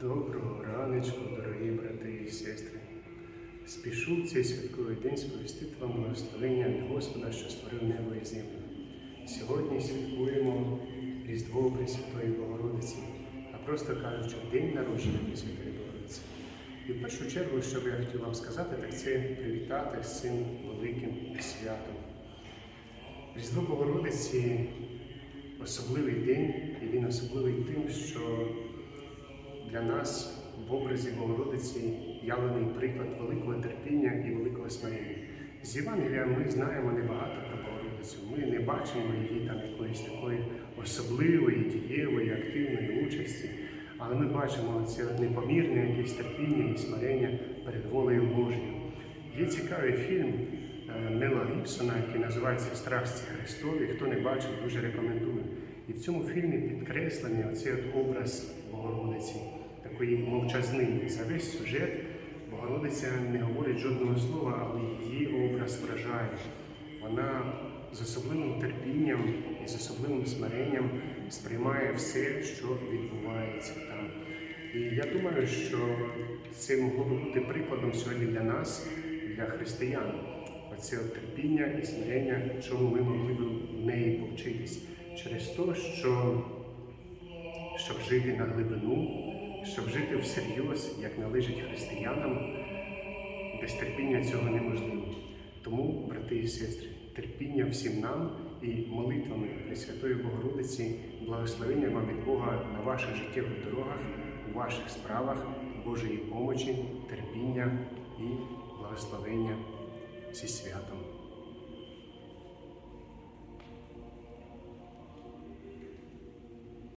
Доброго раночку, дорогі брати і сестри. Спішу в цей святковий день сповістити вам благословення від Господа, що створив небо і землю. Сьогодні святкуємо Різдво Пресвятої Богородиці, а просто кажучи, День народження Пресвятої Богородиці. І в першу чергу, що я хотів вам сказати, так це привітати з цим великим святом. Різдво Богородиці особливий день, і він особливий тим, що для нас в образі Богородиці явлений приклад великого терпіння і великого смирення. З Євангелія ми знаємо небагато про Богородицю. Ми не бачимо її там якоїсь такої особливої, дієвої, активної участі, але ми бачимо це непомірне якесь терпіння і смирення перед волею Божою. Є цікавий фільм е, Мела Гібсона, який називається Страсті Христові. Хто не бачив, дуже рекомендую. І в цьому фільмі підкреслений оцей от образ Богородиці, такої мовчазнині. За весь сюжет Богородиця не говорить жодного слова, але її образ вражає. Вона з особливим терпінням і з особливим смиренням сприймає все, що відбувається там. І я думаю, що це могло би бути прикладом сьогодні для нас, для християн. Оце терпіння і смирення, чому ми могли б в неї повчитись. Через те, що щоб жити на глибину, щоб жити всерйоз, як належить християнам, без терпіння цього неможливо. Тому, брати і сестри, терпіння всім нам і молитвами Пресвятої Богородиці, благословення вам від Бога на ваших життєвих дорогах, у ваших справах, Божої помочі, терпіння і благословення зі святом.